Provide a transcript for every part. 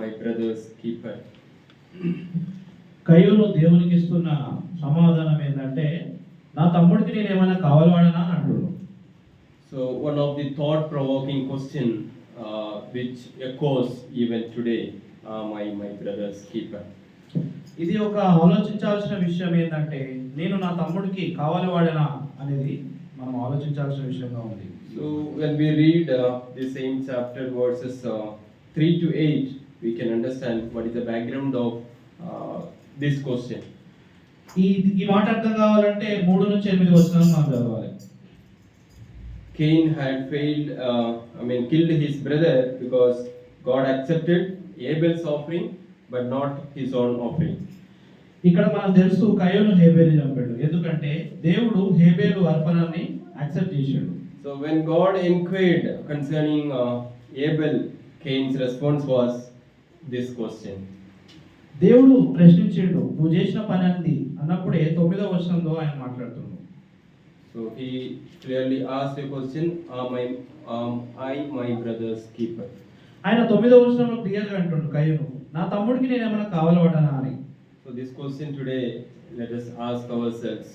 my brother's keeper. Kayyur దేవునికి ఇస్తున్న సమాధానం ఏంటంటే నా తమ్ముడికి నేను ఏమైనా కావాలవాడనా అని అంటున్నాను one of the thought-provoking question uh, which echoes even today, uh, my my brother's keeper. ఇది ఒక ఆలోచించాల్సిన విషయం ఏంటంటే నేను నా తమ్ముడికి కావాలవాడనా అనేది మనం ఆలోచించాల్సిన విషయంగా ఉంది we read uh, the same chapter verses uh, three to eight, we can understand what is the background of uh, this question. ఈ ఈ మాట అర్థం కావాలంటే మూడు నుంచి ఎనిమిది వచ్చిన మనం చదవాలి Cain had failed, uh, I mean, killed his brother because God accepted Abel's offering, but not his own offering. ఇక్కడ మనం తెలుసు కయ్యూను హేబేలు చంపాడు ఎందుకంటే దేవుడు హేబేలు అర్పణాన్ని యాక్సెప్ట్ చేశాడు So when God inquired concerning uh, Abel, Cain's response was this question దేవుడు ప్రశ్నించాడు నువ్వు చేసిన పని అంది అన్నప్పుడే తొమ్మిదో వర్షంలో ఆయన మాట్లాడుతున్నాడు. So he clearly as a question am I my brother's keeper ఆయన తొమ్మిదో వర్షంలో క్లియర్గా అంటుండు కయ్యను నా తమ్ముడికి నేను ఏమైనా కావాలన్నా అని. So this question today let us ask ourselves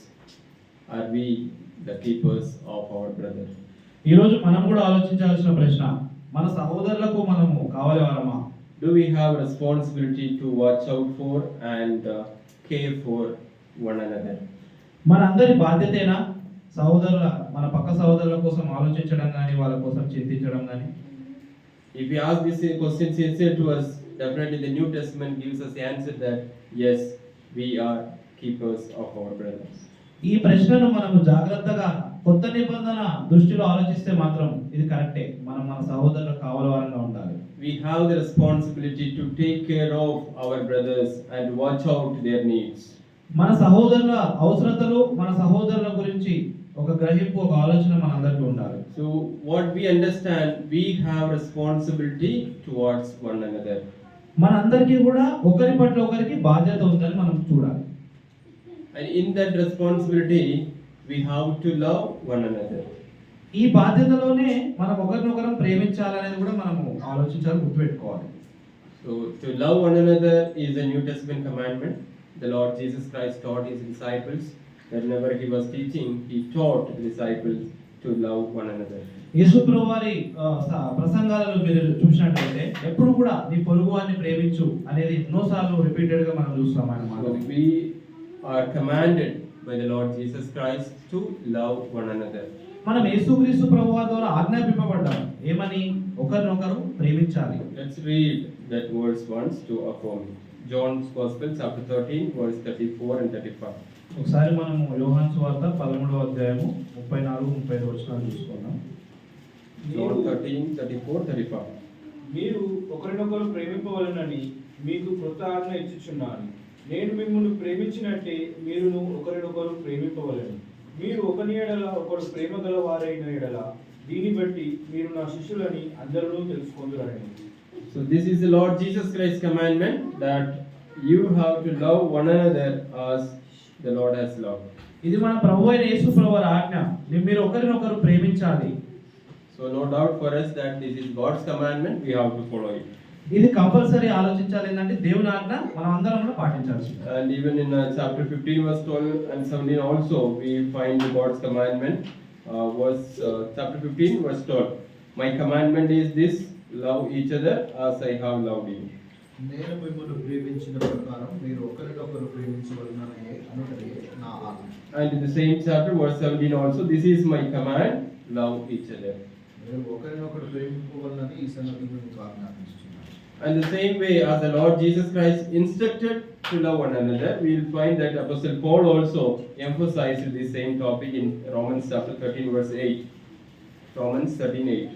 are we the keepers of our brothers ఈ రోజు మనం కూడా ఆలోచించాల్సిన ప్రశ్న మన సహోదరులకు మనము కావాలి వారమా? Do we have responsibility to watch out for and uh, care for one another? మనందరి బాధ్యతేనా సహోదరుల మన పక్క సహోదరుల కోసం ఆలోచించడం కానీ వాళ్ళ కోసం చింతించడం కానీ If we ask this question sincere to us, definitely the New Testament gives us the answer that yes, we are keepers of our brothers. ఈ ప్రశ్నను మనము జాగ్రత్తగా కొత్త నిబంధన దృష్టిలో ఆలోచిస్తే మాత్రం ఇది కరెక్టే. మనం మన సహోదరులు కావాల వారంగా ఉండాలి. We have the responsibility to take care of our brothers and watch out their needs మన సహోదరుల అవసరతలు మన సహోదరుల గురించి ఒక గ్రహింపు ఒక ఆలోచన మనందరికి ఉండాలి. So what we understand we have responsibility towards one another మనందరికీ కూడా ఒకరి పట్ల ఒకరికి బాధ్యత ఉందని మనం చూడాలి. And in that responsibility we have to love one another ఈ బాధ్యతలోనే మనం ఒకరినొకరం ప్రేమించాలనేది కూడా మనం ఆలోచించాలి గుర్తుపెట్టుకోవాలి. So to love one another is a New Testament commandment the Lord Jesus Christ taught his disciples that never he was teaching he taught the disciples to love one another యేసు ప్రభువారి ప్రసంగాలలో మీరు చూసినట్లయితే ఎప్పుడూ కూడా ఈ పొరుగు వారిని ప్రేమించు అనేది ఎన్నోసార్లు రిపీటెడ్గా మనం చూస్తాం అన్నమాట. We are commanded by the Lord Jesus Christ to love one another. మనం యేసుక్రీస్తు ప్రభు వారి ద్వారా ఆజ్ఞాపింపబడ్డాం ఏమని ఒకరినొకరు ప్రేమించాలి Let's read that verse once to affirm. John's Gospel, chapter 13, verse 34 and 35. ఒకసారి మనము యోహాన్ సువార్త పదమూడవ అధ్యాయము ముప్పై నాలుగు ముప్పై ఐదు వచనాలు చూసుకుందాం John 13, 34, 35. మీరు ఒకరినొకరు ప్రేమింపవలనని మీకు కృత ఆజ్ఞ ఇచ్చుచున్నాను నేను మిమ్మల్ని ప్రేమించినట్టే మీరును ఒకరినొకరు ప్రేమింపవలను మీరు ఒకని ఎడల ఒకడు ప్రేమ గల వారైన ఎడల దీన్ని బట్టి మీరు నా శిష్యులని అందరూ తెలుసుకుందరని So this is the Lord Jesus Christ's commandment that you have to love one another as the Lord has loved. ఇది మన ప్రభు అయిన యేసు ప్రభు ఆజ్ఞ మీరు ఒకరినొకరు ప్రేమించాలి So no doubt for us that this is God's commandment, we have to follow it. ఇది compulsory ఆలోచించాలి. ఏంటంటే దేవుని ఆజ్ఞ మనం అందరం కూడా పాటించాల్సి and even in chapter fifteen verse twelve and seventeen also we find God's commandment verse chapter fifteen verse twelve my commandment is this love each other as I have love you నేను ప్రేమించిన ప్రకారం మీరు ఒకరినొకరు ప్రేమించవలనే అనుకునే and same chapter verse seventeen also this is my command love each other ఒకరినొకరు ప్రేమించవలనని ఈ సందర్భంలో మీకు And the same way as the Lord Jesus Christ instructed to love one another, we will find that Apostle Paul also emphasized the same topic in Romans chapter 13 verse 8. Romans 13 8.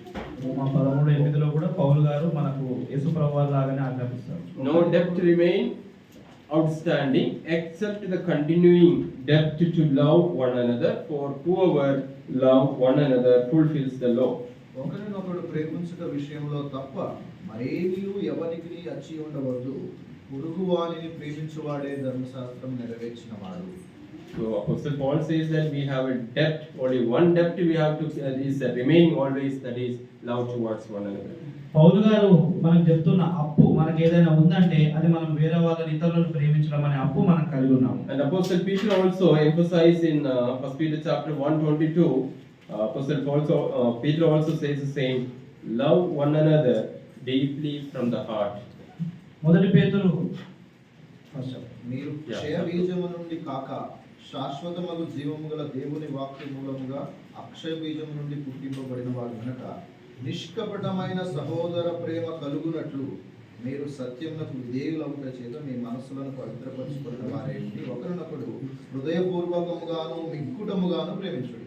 మా పదమూడు ఎనిమిదిలో కూడా పౌలు గారు మనకు యేసు ప్రభు వారి లాగానే ఆజ్ఞాపిస్తారు No debt remain outstanding except the continuing debt to love one another, for whoever love one another fulfills the law. ఒకరినొకడు ప్రేమించుట విషయంలో తప్ప మరేమీ ఎవరికి అచ్చి ఉండవద్దు పొరుగు వాణిని ప్రేమించువాడే ధర్మశాస్త్రం నెరవేర్చిన వాడు So Apostle Paul says that we have a debt, only one debt we have to, uh, is uh, remaining always, that is love towards one another. పౌలు గారు మనకు చెప్తున్న అప్పు మనకి ఏదైనా ఉందంటే అది మనం వేరే వాళ్ళని ఇతరులను ప్రేమించడం అనే అప్పు మనం కలిగి ఉన్నాము And Apostle Peter also emphasized in uh, First Peter chapter 122, uh, Apostle also, uh, Peter also says the same, love one another deeply from the heart. మొదటి పేతురు మీరు Yeah. క్షయ బీజము నుండి కాక శాశ్వతమగు జీవము గల దేవుని వాక్య మూలముగా అక్షయ బీజము నుండి పుట్టింపబడిన వారు గనక నిష్కపటమైన సహోదర ప్రేమ కలుగునట్లు మీరు సత్యమునకు విధేయులవుట చేత మీ మనస్సులను పవిత్రపరుచుకున్న వారేంటి ఒకరినొకడు హృదయపూర్వకముగాను మిక్కుటముగాను ప్రేమించుడి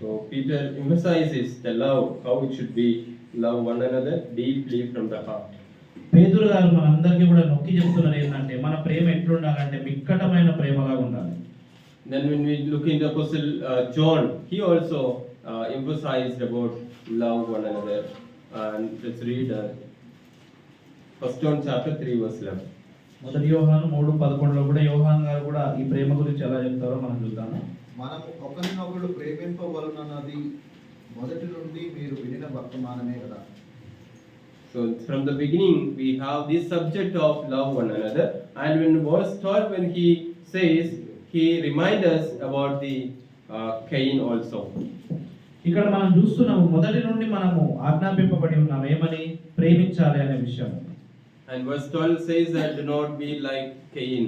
So Peter emphasizes the love, how it should be, love one another deeply from the heart. పేతురు గారు మనందరికీ కూడా నొక్కి చెప్తున్నారు ఏంటంటే మన ప్రేమ ఎట్లుండాలంటే మిక్కటమైన ప్రేమలాగా ఉండాలి Then when we look into Apostle uh, John, he also uh, emphasized about love one another. And let's read uh, First John chapter 3 verse 11. మొదటి యోహాను మూడు పదకొండులో కూడా యోహాన్ గారు కూడా ఈ ప్రేమ గురించి ఎలా చెప్తారో మనం చూద్దాము మనము ఒకరినొకడు ప్రేమింపవలనన్నది మొదటి నుండి మీరు వినిన వర్తమానమే కదా So from the beginning, we have this subject of love one another. And when verse 12, when he says, he reminds us about the uh, Cain also. ఇక్కడ మనం చూస్తున్నాము మొదటి నుండి మనము ఆజ్ఞాపింపబడి ఉన్నాం ఏమని ప్రేమించాలి అనే విషయం And verse 12 says that do not be like Cain.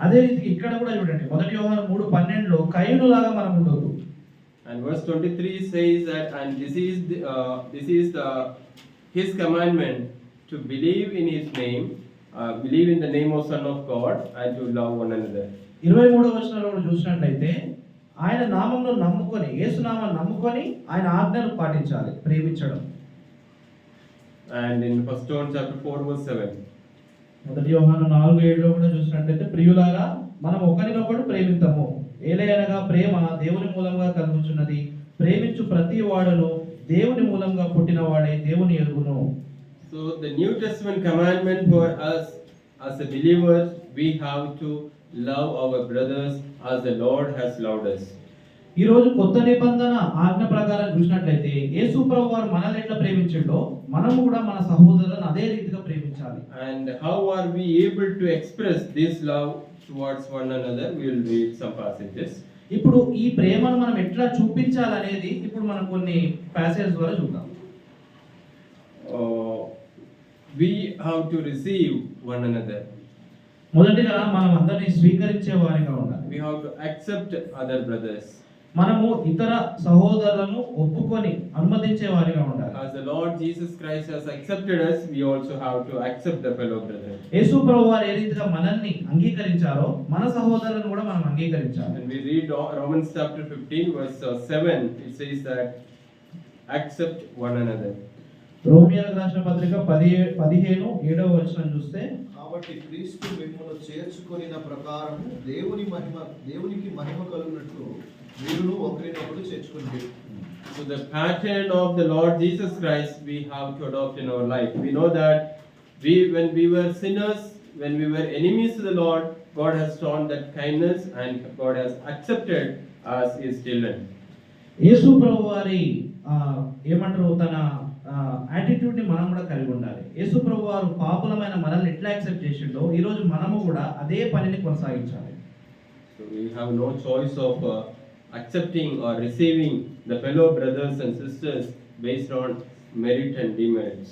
అదే రీతికి ఇక్కడ కూడా చూడండి మొదటి యోహాను మూడు పన్నెండులో కయ్యను లాగా మనం ఉండదు And verse 23 says that, and this is the, uh, this is the, his commandment to believe in his name, uh, believe in the name of Son of God, and to love one another. ఇరవై మూడో వచనంలో చూసినట్లయితే ఆయన నామంలో నమ్ముకొని యేసునామాన్ని నమ్ముకొని ఆయన ఆజ్ఞను పాటించాలి ప్రేమించడం And in First John chapter 4 verse 7. మొదటి వ్యవహారం నాలుగు ఏడులో కూడా చూసినట్లయితే ప్రియులారా మనం ఒకరినొకడు ప్రేమిద్దాము ఏలయనగా ప్రేమ దేవుని మూలంగా కలుగుచున్నది. ప్రేమించు ప్రతి వాడును దేవుని మూలంగా పుట్టిన వాడే దేవుని ఎరుగును. So the New Testament commandment for us as a believers, we have to love our brothers as the Lord has loved us. ఈ రోజు కొత్త నిబంధన ఆజ్ఞ ప్రకారం చూసినట్లయితే యేసు ప్రభు వారు మనల్ని ఎట్లా ప్రేమించిండో మనము కూడా మన సహోదరులను అదే రీతిగా ప్రేమించాలి how are we able to express this love towards one another? We will read some passages. ఇప్పుడు ఈ ప్రేమను మనం ఎట్లా చూపించాలనేది ఇప్పుడు మనం కొన్ని ప్యాసేజ్ ద్వారా చూద్దాం we have to receive one another. మొదటిగా మనం అందరినీ స్వీకరించే వారిగా ఉండాలి We have to accept other brothers. మనము ఇతర సహోదరులను ఒప్పుకొని అనుమతించే వారిగా ఉండాలి As the Lord Jesus Christ has accepted us, we also have to accept the fellow brother. యేసు ప్రభు వారు ఏ రీతిగా మనల్ని అంగీకరించారో మన సహోదరులను కూడా మనం అంగీకరించాలి When we read Ro- Romans chapter 15, verse uh, 7, it says that accept one another. రోమియోలకు రాసిన పత్రిక పది పదిహేను ఏడవ వచనం చూస్తే కాబట్టి క్రీస్తు మిమ్మల్ని చేర్చుకొనిన ప్రకారము దేవుని మహిమ దేవునికి మహిమ కలుగునట్లు మీరును ఒకరినొకడు చేర్చుకుని So the pattern of the Lord Jesus Christ we have to adopt in our life. We know that we, when we were sinners, when we were enemies to the Lord, God has shown that kindness and God has accepted us His children. యేసు ప్రభు వారి ఆ, ఏమంటారు తన యాటిట్యూడ్ని మనం కూడా కలిగి ఉండాలి యేసు ప్రభు వారు పాపులమైన మనల్ని ఎట్లా యాక్సెప్ట్ చేసిండో ఈ రోజు మనము కూడా అదే పనిని కొనసాగించాలి So we have no choice of uh, accepting or receiving the fellow brothers and sisters based on merit and demerits.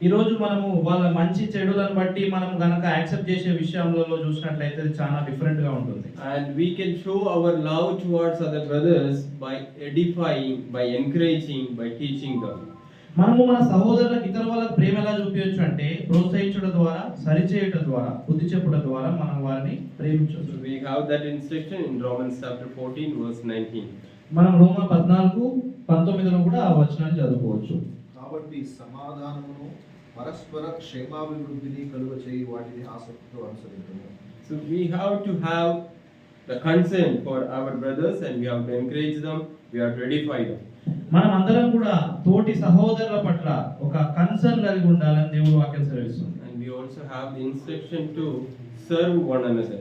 ఈ రోజు మనము వాళ్ళ మంచి చెడులను బట్టి మనం గనక యాక్సెప్ట్ చేసే విషయంలో చూసినట్లయితే చాలా డిఫరెంట్గా ఉంటుంది. And we can show our love towards other brothers by edifying by encouraging by teaching them మనము మన సహోదరులకు ఇతర వాళ్ళకి ప్రేమ ఎలా చూపించవచ్చు అంటే ప్రోత్సహించడం ద్వారా సరిచేయటం ద్వారా బుద్ధి చెప్పడం ద్వారా మనం వారిని ప్రేమించవచ్చు we have that instruction in Romans chapter 14, verse 19. మనం రోమా పద్నాలుగు పంతొమ్మిదిలో కూడా ఆ వచనాన్ని చదువుకోవచ్చు కాబట్టి సమాధానమును పరస్పర క్షేమాభివృద్ధిని కలుగ చేయి వాటిని ఆసక్తితో అనుసరించము we have to have the concern for our brothers and we have to encourage them, we have to edify them. మనం అందరం కూడా తోటి సహోదరుల పట్ల ఒక కన్సర్న్ కలిగి ఉండాలని దేవుడు వాక్యం సెలవిస్తుంది And we also have the instruction to serve one another.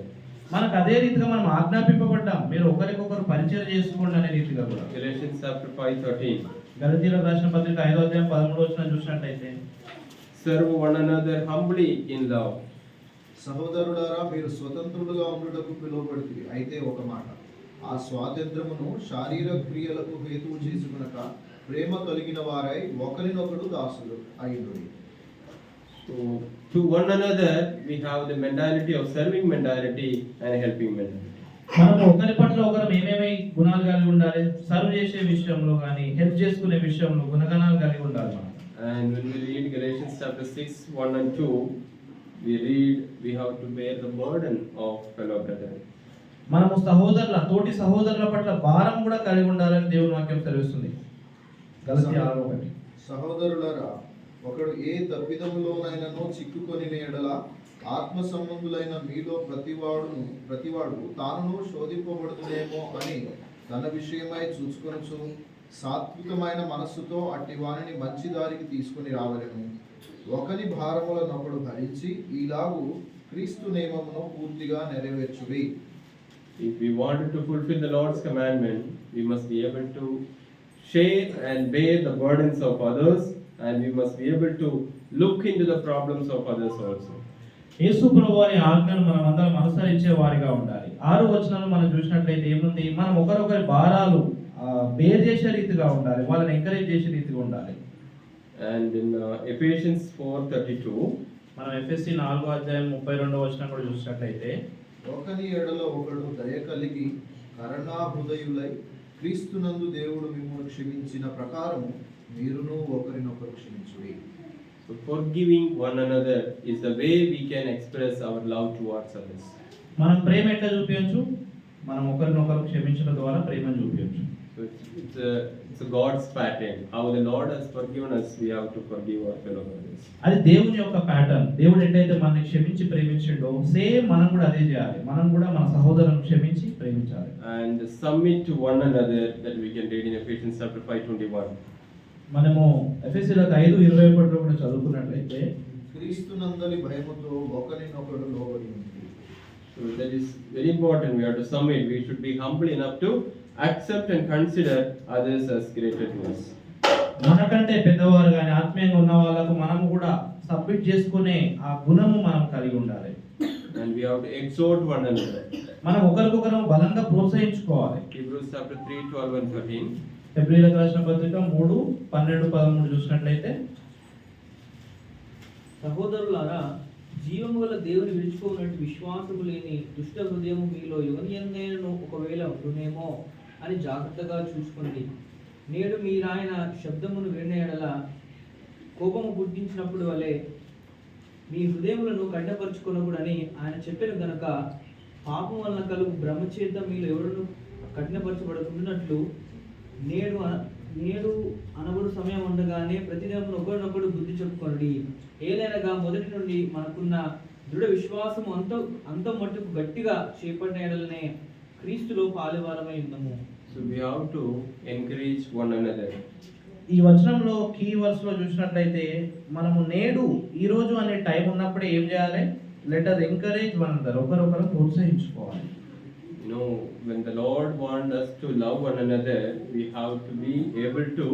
మనకు అదే రీతిగా మనం ఆజ్ఞాపింపబడ్డాం మీరు ఒకరికొకరు పరిచయం చేసుకోండి అనే రీతిగా కూడా Galatians chapter 5, 13. గలతీలకు రాసిన పత్రిక ఐదో అధ్యాయం పదమూడు వచ్చిన చూసినట్లయితే serve one another humbly in love. సహోదరులారా మీరు స్వతంత్రులుగా ఉండుటకు పిలువబడుతుంది అయితే ఒక మాట ఆ స్వాతంత్రమును శారీర క్రియలకు హేతువు చేసుకునక ప్రేమ కలిగిన వారై ఒకరినొకడు దాసులు so to one another we have the mentality of serving mentality and helping mentality మనం ఒకరి పట్ల ఒకరం ఏమేమి గుణాలు కలిగి ఉండాలి? సర్వ్ చేసే విషయంలో కానీ హెల్ప్ చేసుకునే విషయంలో గుణగణాలు కలిగి ఉండాలి మనం. And when we read Galatians chapter 6 1 and 2 we read we have to bear the burden of fellow brother మనము సహోదరుల తోటి సహోదరుల పట్ల భారం కూడా కలిగి ఉండాలని దేవుని వాక్యం తెలుస్తుంది సహోదరులరా ఆరు ఒకటి. ఒకడు ఏ తప్పిదములోనైనానో చిక్కుకొని ఎడల ఆత్మ సంబంధులైన మీలో ప్రతివాడును ప్రతివాడు తాను శోధింపబడుతుందేమో అని తన విషయమై చూసుకొనచ్చు సాత్వికమైన మనస్సుతో అట్టి వారిని మంచి దారికి తీసుకుని రావలను. ఒకని భారములనొకడు భరించి ఈలాగు క్రీస్తు నియమమును పూర్తిగా నెరవేర్చుడి If we wanted to fulfill the Lord's commandment, we must be able to share and bear the burdens of others, and we must be able to look into the problems of others also. యేసు ప్రభు వారి ఆజ్ఞను మనం అందరం అనుసరించే వారిగా ఉండాలి ఆరు వచనాలు మనం చూసినట్లయితే ఏముంది మనం ఒకరొకరి భారాలు బేర్ చేసే రీతిగా ఉండాలి వాళ్ళని ఎంకరేజ్ చేసే రీతిగా ఉండాలి And in uh, Ephesians 4:32, మనం ఎఫ్ఎస్సి నాలుగో అధ్యాయం ముప్పై రెండో వచనం కూడా చూసినట్లయితే ఒకని ఎడల ఒకడు దయ కలిగి కరుణా హృదయులై క్రీస్తునందు దేవుడు మిమ్మల్ని క్షమించిన ప్రకారము మీరును ఒకరినొకరు క్షమించుడి. So forgiving one another is the way we can express our love towards others. మనం ప్రేమ ఎట్లా చూపించచ్చు? మనం ఒకరినొకరు క్షమించడం ద్వారా ప్రేమను చూపించచ్చు. So it's, it's, a, so God's pattern how the Lord has forgiven us we have to forgive our fellow brothers. అది దేవుని యొక్క ప్యాటర్న్ దేవుడు ఎట్లయితే మనల్ని క్షమించి ప్రేమించాడో సేమ్ మనం కూడా అదే చేయాలి. మనం కూడా మన సహోదరులను క్షమించి ప్రేమించాలి. And submit to one another that we can read in Ephesians chapter 5 21 మనము ఎఫెసియలకు 5 20 పట్టు కూడా చదువుకున్నట్లయితే క్రీస్తునందలి భయముతో ఒకరినొకరు లోబడి ఉంది. So that is very important we have to submit we should be humble enough to accept and consider others as greater to us. మనకంటే పెద్దవారు కానీ ఆత్మీయంగా ఉన్న వాళ్ళకు మనము కూడా సబ్మిట్ చేసుకునే ఆ గుణము మనం కలిగి ఉండాలి And we have to exhort one another. మనం ఒకరికొకరు బలంగా ప్రోత్సహించుకోవాలి Hebrews chapter 3, 12 and 13. ఫిబ్రవరికి రాసిన పత్రిక మూడు పన్నెండు పదమూడు చూసినట్లయితే సహోదరులారా జీవము గల దేవుని విడుచుకోనట్టు విశ్వాసము లేని దుష్ట హృదయము మీలో యువనియందైనను ఒకవేళ ఉండునేమో అని జాగ్రత్తగా చూసుకోండి. నేడు మీరాయన శబ్దమును విన్న ఎడల కోపము పుట్టించినప్పుడు వలె మీ హృదయములను కఠినపరుచుకొనకూడని ఆయన చెప్పిన గనక పాపం వలన కలుగు బ్రహ్మచేత మీరు ఎవరును కఠినపరచబడుతున్నట్లు నేడు అన- నేడు అనబడు సమయం ఉండగానే ప్రతిదినమును ఒకరినొకడు బుద్ధి చెప్పుకొనడి. ఏదైనాగా మొదటి నుండి మనకున్న దృఢ విశ్వాసం అంత అంత మట్టుకు గట్టిగా చేపట్టిన ఎడలనే క్రీస్తులో పాలువారమై ఉన్నాము We have to encourage one another. ఈ వచనంలో కీ వర్స్లో చూసినట్లయితే మనము నేడు ఈ రోజు అనే టైం ఉన్నప్పుడే ఏం చేయాలి లెటర్ ఎంకరేజ్ వన్ అందరు ఒకరొకరు ప్రోత్సహించుకోవాలి know, when the Lord wants us to love one another, we have to be able to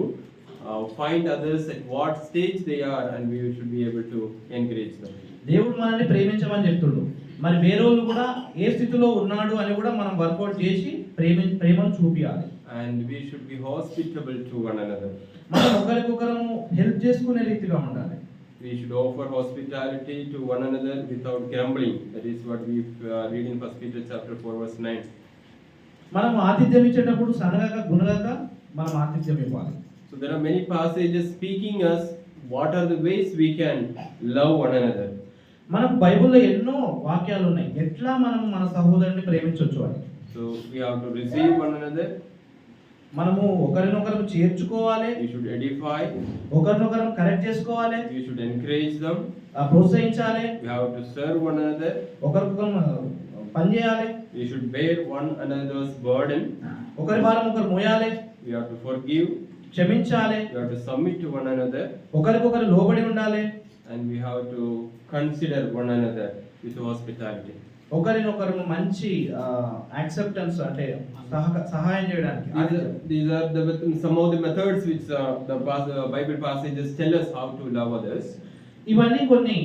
uh, find others at what stage they are, and we should be able to encourage them. దేవుడు మనల్ని ప్రేమించమని చెప్తుండు మరి వేరే వాళ్ళు కూడా ఏ స్థితిలో ఉన్నాడు అని కూడా మనం వర్కౌట్ చేసి ప్రేమ ప్రేమను చూపియాలి. And we should be hospitable to one another మనం ఒకరికొకరం హెల్ప్ చేసుకునే రీతిగా ఉండాలి. We should offer hospitality to one another without grumbling that is what we read in first Peter chapter 4 verse 9 మనం ఆతిథ్యం ఇచ్చేటప్పుడు సనగక గుణగక మనం ఆతిథ్యం ఇవ్వాలి. So there are many passages speaking us what are the ways we can love one another మన బైబిల్లో ఎన్నో వాక్యాలు ఉన్నాయి. ఎట్లా మనం మన సహోదరుని ప్రేమించవచ్చు అని. So we have to receive another మనము ఒకరినొకరు చేర్చుకోవాలి. యు షుడ్ ఎడిఫై ఒకరినొకరు కరెక్ట్ చేసుకోవాలి. యు షుడ్ ఎంకరేజ్ దెం ప్రోత్సహించాలి. We have to serve another ఒకరికొకరు పని చేయాలి. You should bear one another's burden ఒకరి భారం ఒకరు మోయాలి. వి హావ్ టు ఫర్గివ్ క్షమించాలి. You to submit one another ఒకరికొకరు లోబడి ఉండాలి. And we have to consider one another with hospitality ఒకరినొకరు మంచి యాక్సెప్టెన్స్ అంటే సహాయం చేయడానికి ఇవన్నీ కొన్ని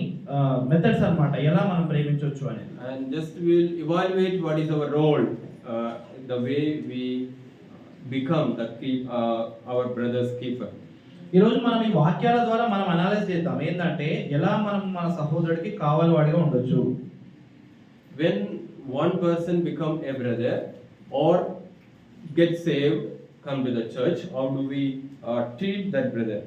మెథడ్స్ అన్నమాట. ఎలా మనం ప్రేమించవచ్చు అనేది. And just will evaluate what is our role the way we become the key our brother's keeper ఈ మనం ఈ వాక్యాల ద్వారా మనం అనాలిసిస్ చేద్దాం. ఏంటంటే ఎలా మనం మన సహోదరుడికి కావాలి వాడిగా ఉండొచ్చు? When one person become a brother or get saved, come to the church, how do we uh, treat that brother?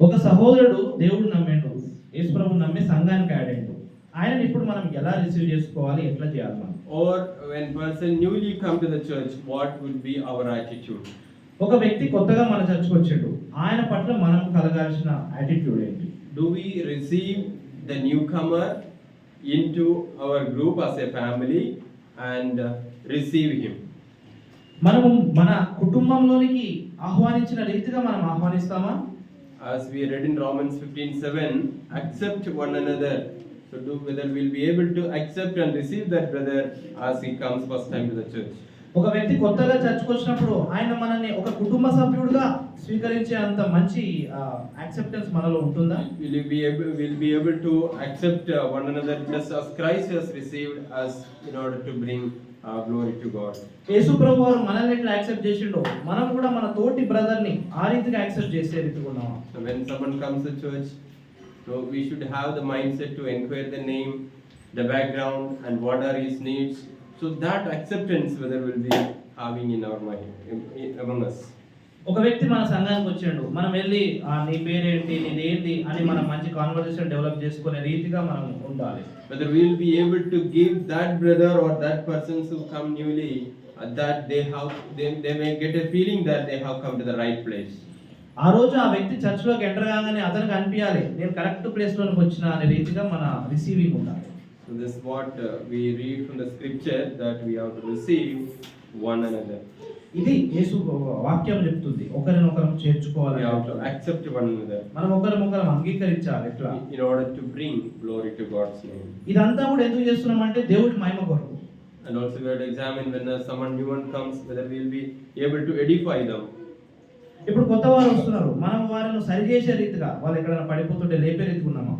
ఒక సహోదరుడు దేవుడు నమ్మిండు యేసుప్రభు నమ్మి సంఘానికి ఆడాడు ఆయనని ఇప్పుడు మనం ఎలా రిసీవ్ చేసుకోవాలి ఎట్లా చేయాలి మనం Or when person newly come to the church, what will be our attitude? ఒక వ్యక్తి కొత్తగా మన చర్చకు వచ్చాడు ఆయన పట్ల మనం కలగాల్సిన యాటిట్యూడ్ ఏంటి Do we receive the newcomer into our group as a family and uh, receive him? మనము మన కుటుంబంలోనికి ఆహ్వానించిన రీతిగా మనం ఆహ్వానిస్తామా As we read in Romans 15:7, accept one another. So do whether we'll be able to accept and receive that brother as he comes first time to the church. ఒక వ్యక్తి కొత్తగా చచ్చుకొచ్చినప్పుడు ఆయన మనల్ని ఒక కుటుంబ సభ్యుడుగా స్వీకరించే అంత మంచి యాక్సెప్టెన్స్ మనలో ఉంటుందా? Will be able will be able to accept one another just as Christ has received us in order to bring glory to God యేసు ప్రభు వారు మనల్ని ఎట్లా యాక్సెప్ట్ చేసిండో మనం కూడా మన తోటి బ్రదర్ని ఆ రీతిగా యాక్సెప్ట్ చేసే రీతి ఉన్నాం when someone comes to church so we should have the mindset to enquire the name the background and what are his needs that acceptance whether will be having in our mind in- in- among us. ఒక వ్యక్తి మన సంఘానికి వచ్చిండు మనం వెళ్ళి "ఆ, నీ పేరేంటి నీదేంటి అని మనం మంచి కాన్వర్సేషన్ డెవలప్ చేసుకునే రీతిగా మనం ఉండాలి Whether we will be able to give that brother or that persons who come newly uh, that they have they, they may get a feeling that they have come to the right place. ఆ రోజు ఆ వ్యక్తి చర్చిలోకి enter కాగానే అతనికి అనిపించాలి నేను correct place లోనికి వచ్చిన అనే రీతిగా మన రిసీవింగ్ ఉండాలి So this is what uh, we read from the scripture that we have to receive one another. ఇది యేసు వాక్యం చెప్తుంది. ఒకరినొకరు చేర్చుకోవాలి యాక్సెప్ట్ వన్ అనదర్ మనం ఒకరినొకరు అంగీకరించాలి. ఇట్లా in order to bring glory to God's name ఇదంతా కూడా ఎందుకు చేస్తున్నాం అంటే దేవుడి మహిమ కొరకు. And also we have examine when someone new one comes whether we will be able to edify them ఇప్పుడు కొత్త వారు వస్తున్నారు. మనం వారిని సరిచేసే రీతిగా వాళ్ళు ఎక్కడైనా పడిపోతుంటే లేపే రీతి ఉన్నామా?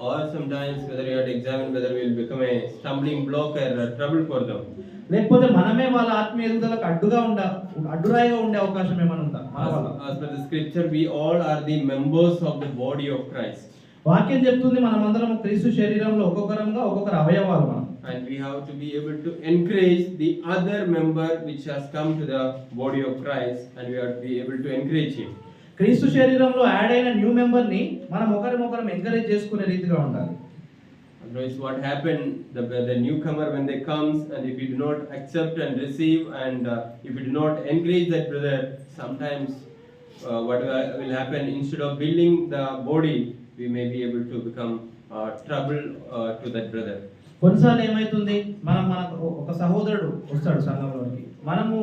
Or sometimes whether you to examine whether we will become a stumbling block or a trouble for them. లేకపోతే మనమే వాళ్ళ ఆత్మీయ ఎదుగుదలకు అడ్డుగా ఉండ అడ్డురాయిగా ఉండే అవకాశం ఏమైనా ఉందా as per the scripture, we all are the members of the body of Christ. వాక్యం చెప్తుంది మనమందరం క్రీస్తు శరీరంలో ఒక్కొక్కరంగా ఒక్కొక్కరు అవయవాలు మనం And we have to be able to encourage the other member which has come to the body of Christ and we have to be able to encourage him. క్రీస్తు శరీరంలో యాడ్ అయిన న్యూ మెంబర్ని మనం ఒకరినొకరం ఎంకరేజ్ చేసుకునే రీతిగా ఉండాలి Otherwise, what happened, the, the newcomer when they comes and if you do not accept and receive and uh, if you do not encourage that brother, sometimes uh, what will happen, instead of building the body, we may be able to become uh, trouble uh, to that brother. కొన్నిసార్లు ఏమైతుంది మనం మన ఒక సహోదరుడు వస్తాడు సంఘంలోనికి మనము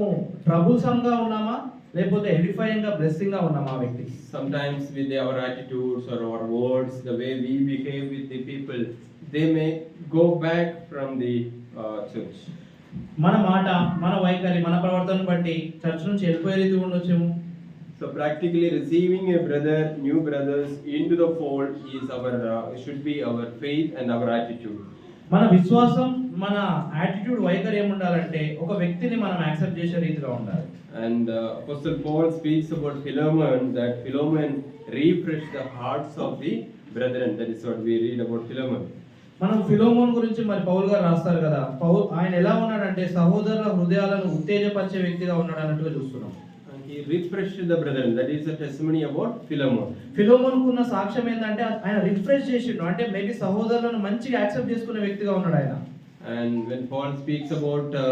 ట్రబుల్సమ్గా ఉన్నామా లేకపోతే ఎడిఫైయింగ్గా బ్లెస్సింగ్గా ఉన్నామా ఆ వ్యక్తి Sometimes with our attitudes or our words, the way we behave with the people, they may go back from the uh, church. మన మాట మన వైఖరి మన ప్రవర్తన బట్టి చర్చ్ నుంచి వెళ్ళిపోయే రీతి ఉండొచ్చేమో So practically receiving a brother, new brothers into the fold is our, uh, should be our faith and our attitude. మన విశ్వాసం మన యాటిట్యూడ్ వైఖరి ఏముండాలంటే ఒక వ్యక్తిని మనం యాక్సెప్ట్ చేసే రీతిగా ఉండాలి And uh, Apostle Paul speaks about Philemon, that Philemon refreshed the hearts of the brethren. That is what we read about Philemon. మనం ఫిలోమోన్ గురించి మరి పౌల్ గారు రాస్తారు కదా పౌల్ ఆయన ఎలా ఉన్నాడంటే సహోదరుల హృదయాలను ఉత్తేజపరిచే వ్యక్తిగా ఉన్నాడు అన్నట్టుగా చూస్తున్నాం he refreshed the brethren. That is a testimony about Philemon. Philemon ఉన్న సాక్ష్యం ఏంటంటే ఆయన రిఫ్రెష్ చేసిండు అంటే మేబీ సహోదరులను మంచిగా యాక్సెప్ట్ చేసుకునే వ్యక్తిగా ఉన్నాడు ఆయన And when Paul speaks about uh,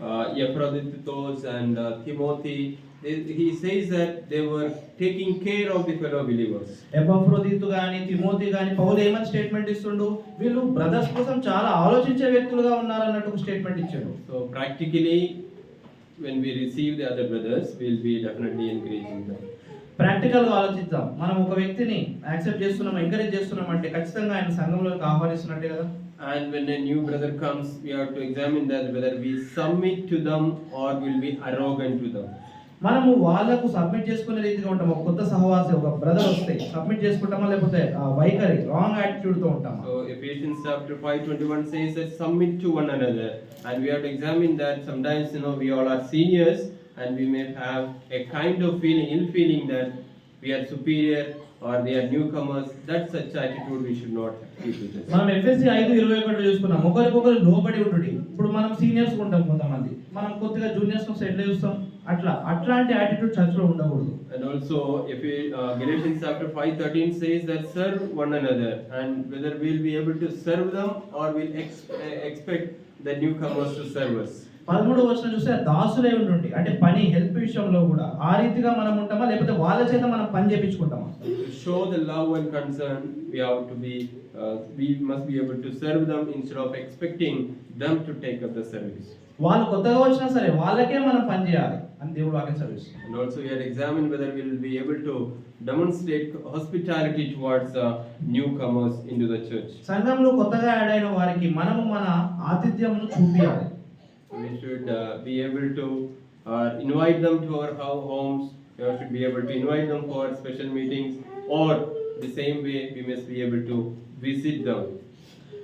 uh, Epaphroditus and uh, Timothy, they- he says that they were taking care of the fellow believers. ఎపఫ్రోదితు గాని తిమోతి గాని పౌలు ఏమని స్టేట్మెంట్ ఇస్తుండు వీళ్ళు బ్రదర్స్ కోసం చాలా ఆలోచించే వ్యక్తులుగా ఉన్నారు అన్నట్టు ఒక స్టేట్మెంట్ ఇచ్చాడు So practically, when we receive the other brothers, we'll be definitely encouraging them. ప్రాక్టికల్గా ఆలోచిద్దాం మనం ఒక వ్యక్తిని యాక్సెప్ట్ చేస్తున్నాం ఎంకరేజ్ చేస్తున్నాం అంటే ఖచ్చితంగా ఆయన సంఘంలోకి ఆహ్వానిస్తున్నట్టే కదా And when a new brother comes, we have to examine that whether we submit to them or will be arrogant to them. మనము వాళ్ళకు సబ్మిట్ చేసుకునే రీతిగా ఉంటాం ఒక కొత్త సహవాసి ఒక బ్రదర్ వస్తే సబ్మిట్ చేసుకుంటామా లేకపోతే ఆ వైఖరి రాంగ్ యాటిట్యూడ్తో ఉంటామా So Ephesians chapter 5 21 says that submit to one another. And we have to examine that sometimes, you know, we all are seniors and we may have a kind of feeling, ill feeling that we are superior or they are newcomers. That such attitude we should not keep with us. మనం FSC ఐదు ఇరవై ఒకటి చూసుకున్నాం ఒకరికొకరు లోబడి ఉంటుంది ఇప్పుడు మనం సీనియర్స్ ఉంటాం కొంతమంది మనం కొద్దిగా జూనియర్స్ ఎట్లా చూస్తాం అట్లా అట్లాంటి యాటిట్యూడ్ చర్చ్లో ఉండకూడదు And also, if we, uh, Galatians chapter 5 13 says that serve one another, and whether we'll be able to serve them or we'll ex- uh, expect the newcomers to serve us. పదమూడు వర్షం చూస్తే దాసులే ఉండి అంటే పని help విషయంలో కూడా. ఆ రీతిగా మనం ఉంటామా? లేకపోతే వాళ్ళ చేత మనం పని చేపించుకుంటామా? Show the love and concern we have to be we must to serve them instead of expecting them to take up the service వాళ్ళు కొత్తగా వచ్చినా సరే వాళ్ళకే మనం పని చేయాలి అని దేవుడు వాక్యం service and also we are examine whether will be able to demonstrate hospitality towards newcomers in to the church సంఘంలో కొత్తగా యాడ్ అయిన వారికి మనము మన ఆతిథ్యమును చూపించాలి we should uh, be able to uh, invite them to our homes, we should be able to invite them for special meetings, or the same way we must be able to visit them.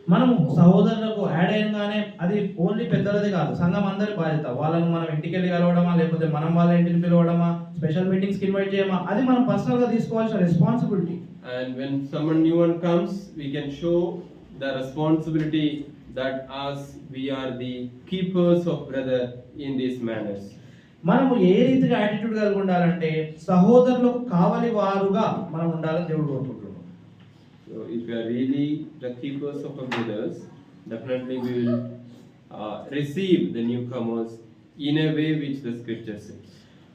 మనం సహోదరులకు add అయ్యగానే అది only పెద్దలది కాదు సంఘం అందరి బాధ్యత. వాళ్ళని మనం ఇంటికి వెళ్ళి కలవడమా లేకపోతే మనం వాళ్ళ ఇంటికి పిలవడమా స్పెషల్ మీటింగ్స్ ఇన్వైట్ చేయమా అది మనం పర్సనల్గా తీసుకోవాల్సిన responsibility and when some new one comes we can show the responsibility that us we are the keepers of brother in these manners. మనము ఏ రీతిగా యాటిట్యూడ్ కలిగి ఉండాలంటే సహోదరులకు కావలి వారుగా మనం ఉండాలని దేవుడు కోరుకుంటున్నాడు So if we are really the keepers of our brothers, definitely we will uh, receive the newcomers in a way which the scripture says.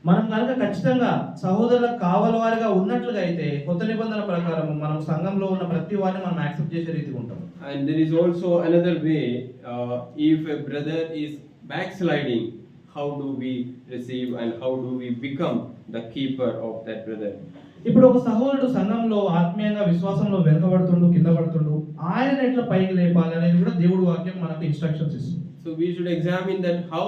మనం కనుక ఖచ్చితంగా సహోదరులకు కావలి వారిగా ఉన్నట్లుగా అయితే కొత్త నిబంధన ప్రకారం మనం సంఘంలో ఉన్న ప్రతి వారిని మనం యాక్సెప్ట్ చేసే రీతిగా ఉంటాం and there is also another way if a brother is backsliding how do we receive and how do we become the keeper of that brother ఇప్పుడు ఒక సహోదరుడు సంఘంలో ఆత్మీయంగా విశ్వాసంలో వెనకబడుతుండు కింద పడుతుండు ఆయన ఎట్లా పైకి లేపాలి అనేది కూడా దేవుడు వాక్యం మనకు ఇన్స్ట్రక్షన్స్ ఇస్తుంది. So we examine that how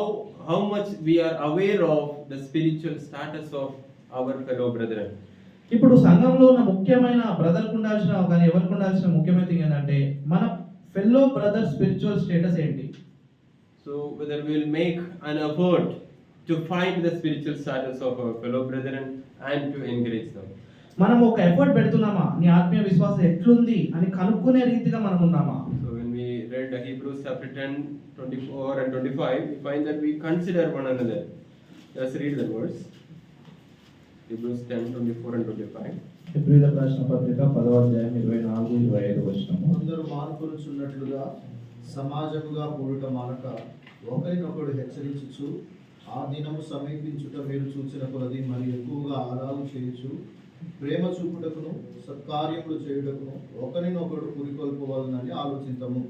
how much we are aware of the spiritual status of our fellow brother ఇప్పుడు సంఘంలో ఉన్న ముఖ్యమైన బ్రదర్కు ఉండాల్సిన కానీ ఎవరికి ఉండాల్సిన ముఖ్యమైన thing ఏంటంటే మన ఫెల్లో బ్రదర్ స్పిరిచువల్ స్టేటస్ ఏంటి whether we will make an effort to find the spiritual status of our fellow brethren and to encourage them. మనం ఒక ఎఫర్ట్ పెడుతున్నామా నీ ఆత్మీయ విశ్వాసం ఎట్లుంది అని కనుక్కునే రీతిగా మనం ఉన్నామా when we read the Hebrews chapter 10, 24 and 25, we find that we consider one another. Let's read the verse. Hebrews 10, 24 and 25. ఫిబ్రిలకు రాసిన పత్రిక పదవ అధ్యాయం ఇరవై నాలుగు ఇరవై ఐదు వచ్చినము కొందరు మానుకొనుచున్నట్లుగా సమాజముగా కూడుట మానక ఒకరినొకడు హెచ్చరించుచు ఆ దినము సమీపించుట మీరు చూసిన కొలది మరి ఎక్కువగా ఆదాలు చేయొచ్చు ప్రేమ చూపుటకును సత్కార్యములు చేయుటకును ఒకరినొకడు పురికొల్పవలనని ఆలోచించము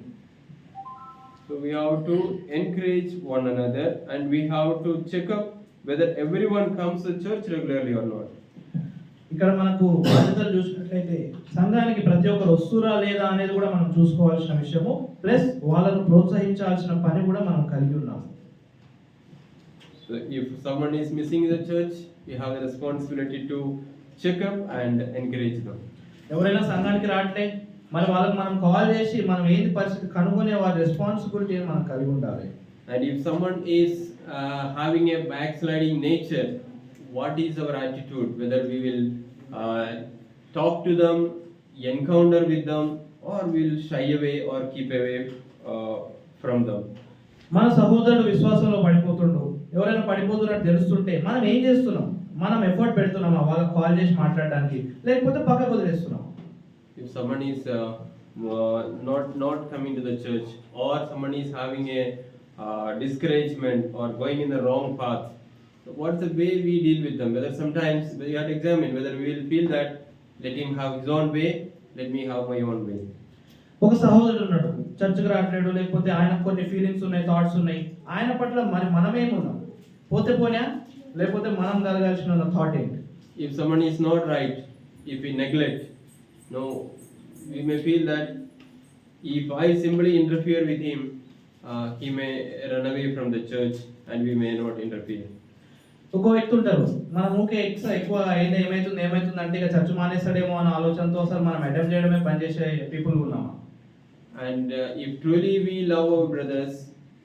So we have to encourage one another and we have to check up whether everyone comes to church regularly or not. ఇక్కడ మనకు బాధ్యతలు చూసినట్లయితే సంఘానికి ప్రతి ఒక్కరు వస్తురా లేదా అనేది కూడా మనం చూసుకోవాల్సిన విషయము ప్లస్ వాళ్ళను ప్రోత్సహించాల్సిన పని కూడా మనం కలిగి ఉన్నాం So if someone is missing in the church, we have the responsibility to check up and encourage them. ఎవరైనా సంఘానికి రావట్లే మరి వాళ్ళకి మనం కాల్ చేసి మనం ఏంది పరిస్థితి కనుగొనే వారి రెస్పాన్సిబిలిటీ మనం కలిగి ఉండాలి And if someone is uh, having a backsliding nature, what is our attitude? Whether we will uh, talk to them, encounter with them, or will shy away or keep away uh, from them. మన సహోదరుడు విశ్వాసంలో పడిపోతుండు ఎవరైనా పడిపోతున్నట్టు తెలుస్తుంటే మనం ఏం చేస్తున్నాం మనం effort పెడుతున్నామా వాళ్ళకి call చేసి మాట్లాడడానికి లేకపోతే పక్కకు వదిలేస్తున్నాం If someone is uh, uh, not not coming to the church, or someone is having a uh, discouragement or going in the wrong path, so what's the way we deal with them? Whether sometimes we have to examine whether we will feel that let him have his own way, let me have my own way. ఒక సహోదరుడు ఉన్నాడు చర్చికి రావట్లేడు లేకపోతే ఆయన కొన్ని feelings ఉన్నాయి thoughts ఉన్నాయి ఆయన పట్ల మరి మనమేమున్నాం పోతే పోనా లేకపోతే మనం కలగాల్సిన థాట్ ఏంటి If someone is not right, if we neglect, no, we may feel that if I simply interfere with him, he may run away from the church and we may not interfere ఇంకో వ్యక్తి ఉంటారు మనం ఊకే X ఎక్కువ అయితే ఏమైతుంది ఏమైతుంది? అంటే ఇక చర్చ్ మానేస్తాడేమో అన్న ఆలోచనతో అసలు మనం అటెంప్ట్ చేయడమే పని చేసే పీపుల్ ఉన్నామా? And if truly we love our brothers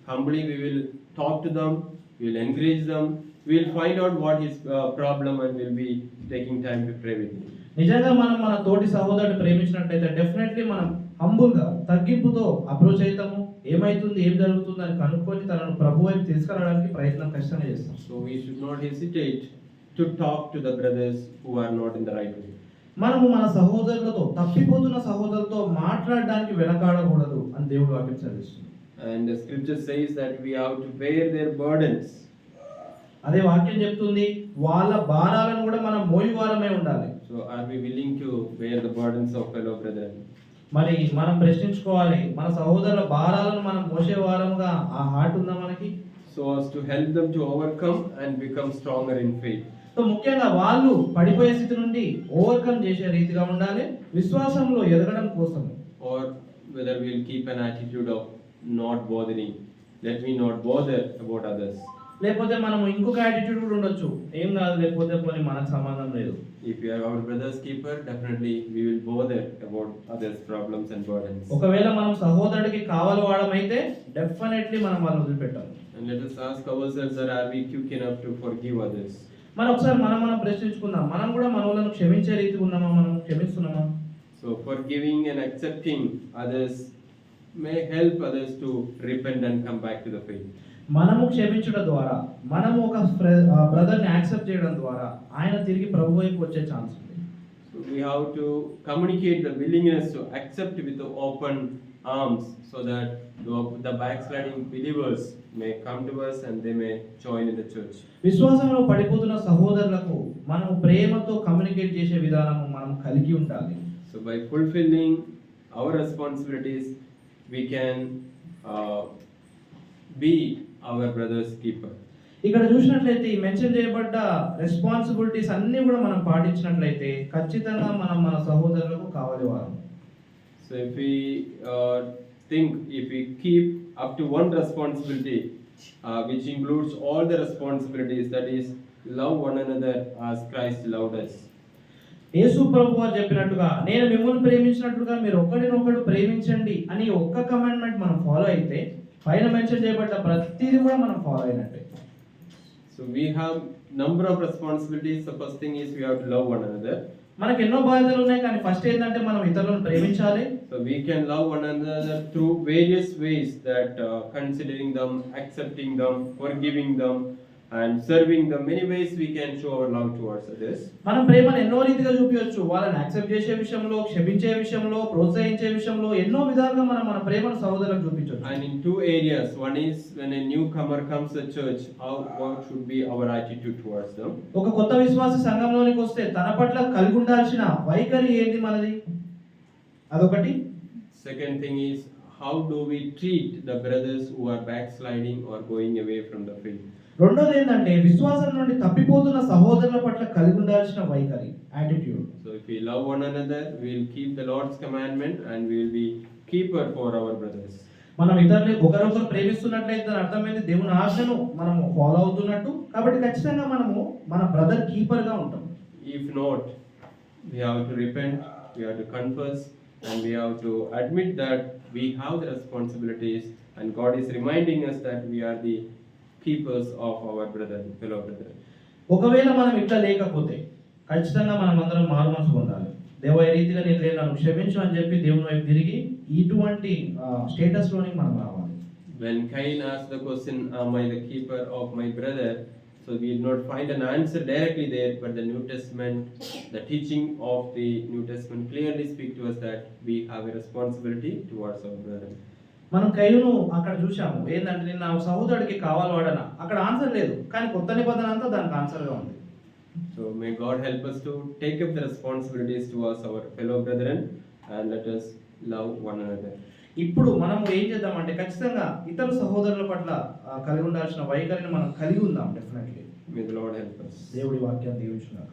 humbly we will talk to them will encourage them will find out what is problem and will be taking time to pray with నిజంగా మనం మన తోటి సహోదరుడు ప్రేమించినట్లయితే definitely మనం హంబుల్గా తగ్గింపుతో approach అవుతాము ఏమైతుంది ఏం జరుగుతుంది అని కనుక్కొని తనను ప్రభు వైపు తీసుకురావడానికి ప్రయత్నం ఖచ్చితంగా చేస్తాం. So we should not hesitate to talk to the brothers who are not in the right way మనము మన సహోదరులతో తప్పిపోతున్న సహోదరులతో మాట్లాడడానికి వెనకాడకూడదు అని దేవుడు వాక్యం and scripture says that we have to wear their burdens అదే వాక్యం చెప్తుంది వాళ్ళ భారాలను కూడా మనం మోయువారమే ఉండాలి. So are we willing to wear the burdens of fellow brother మరి మనం ప్రశ్నించుకోవాలి మన సహోదరుల భారాలను మనం మోసే వారముగా ఆ హార్ట్ ఉందా మనకి So as to help them to overcome and become stronger in faith. So ముఖ్యంగా వాళ్ళు పడిపోయే స్థితి నుండి ఓవర్కమ్ చేసే రీతిగా ఉండాలి విశ్వాసంలో ఎదగడం కోసం Or whether we'll keep an attitude of not bothering. Let me not bother about others. లేకపోతే మనం ఇంకొక యాటిట్యూడ్ కూడా ఉండొచ్చు ఏం కాదు లేకపోతే పోనీ మనకు సంబంధం లేదు If we are our brother's keeper, definitely we will bother about others' problems and burdens. ఒకవేళ మనం సహోదరుడికి కావాలి వాడమైతే డెఫినెట్లీ మనం వాళ్ళు వదిలిపెట్టాలి And let us ask ourselves that are we quick enough to forgive others? మనం ఒకసారి మనం మనం ప్రశ్నించుకుందాం మనం కూడా మన వాళ్ళను క్షమించే రీతిగా ఉన్నామా మనం క్షమిస్తున్నామా So forgiving and accepting others may help others to repent and come back to the faith. మనము క్షమించడం ద్వారా మనము ఒక బ్రదర్ని యాక్సెప్ట్ చేయడం ద్వారా ఆయన తిరిగి ప్రభు వైపు వచ్చే ఛాన్స్ ఉంది. So we have to communicate the willingness to accept with open arms so that the backsliding believers may come to us and they may join in the church విశ్వాసంలో పడిపోతున్న సహోదరులకు మనం ప్రేమతో కమ్యూనికేట్ చేసే విధానం మనం కలిగి ఉండాలి. So by fulfilling our responsibilities we can be our brother's keeper ఇక్కడ చూసినట్లయితే ఈ మెన్షన్ చేయబడ్డ రెస్పాన్సిబిలిటీస్ అన్నీ కూడా మనం పాటించినట్లయితే ఖచ్చితంగా మనం మన సహోదరులకు కావాలి వారు so if we think if you keep up to one responsibility which includes all the responsibilities that is love one another as Christ love thus Yesu ప్రభు వారు చెప్పినట్టుగా నేను మిమ్మల్ని ప్రేమించినట్టుగా మీరు ఒకరినొకడు ప్రేమించండి అని ఒక్క కమాండ్మెంట్ మనం ఫాలో అయితే పైన మెన్షన్ చేయబడ్డ ప్రతిదీ కూడా మనం ఫాలో అయినట్టే So we have number of responsibilities. The first thing is we have to love one another. మనకు ఎన్నో బాధ్యతలు ఉన్నాయి కానీ ఫస్ట్ ఏంటంటే మనం ఇతరులను ప్రేమించాలి So we can love one another through various ways that uh, considering them, accepting them, forgiving them, and serving them. Many ways we can show our love towards others. మనం ప్రేమను ఎన్నో రీతిగా చూపించవచ్చు వాళ్ళని యాక్సెప్ట్ చేసే విషయంలో క్షమించే విషయంలో ప్రోత్సహించే విషయంలో ఎన్నో విధాలుగా మనం మన ప్రేమను సహోదరులకు చూపించవచ్చు And in two areas, one is when a newcomer comes to church, how what should be our attitude towards them. ఒక కొత్త విశ్వాస సంఘంలోనికి వస్తే తన పట్ల కలిగి ఉండాల్సిన వైఖరి ఏంటి మనది అదొకటి Second thing is how do we treat the brothers who are backsliding or going away from the faith. రెండోది ఏంటంటే విశ్వాసం నుండి తప్పిపోతున్న సహోదరుల పట్ల కలిగి ఉండాల్సిన వైఖరి attitude so if you love one another we'll keep the Lord's commandment and we'll be keeper for our brothers మనం ఇతరుని ఒకరొకరు ప్రేమిస్తున్నట్లయితే అర్థమైంది దేవుని ఆశను మనము ఫాలో అవుతున్నట్టు. కాబట్టి ఖచ్చితంగా మనము మన బ్రదర్ కీపర్గా ఉంటాం. If not we have to repent we have to confess and we have to admit that we have the responsibilities and God is reminding us that we are the keepers of our brother, fellow brother. ఒకవేళ మనం ఇట్లా లేకపోతే ఖచ్చితంగా మనం అందరం మారు మనసు పొందాలి దేవ ఈ రీతిగా నేను లేను నన్ను క్షమించు అని చెప్పి దేవుని వైపు తిరిగి ఇటువంటి స్టేటస్లోని మనం రావాలి When Cain asked the question, Am I the keeper of my brother? So we did not find an answer directly there, but the New Testament, the teaching of the New Testament clearly speak to us that we have a responsibility towards our brother. మనం కయ్యను అక్కడ చూసాము ఏంటంటే నేను నా సహోదరుడికి కావాలి వాడన. అక్కడ answer లేదు. కానీ కొత్త నిబంధన అంతా దానికి ఆన్సర్గా ఉంది. So may God help us to take up the responsibilities towards our fellow brethren and let us love one another. ఇప్పుడు మనం ఏం చేద్దామంటే ఖచ్చితంగా ఇతర సహోదరుల పట్ల కలిగి ఉండాల్సిన వైఖరిని మనం కలిగి ఉందాం definitely May the Lord help us. దేవుడి వాక్యాన్ని దీవించున్నాక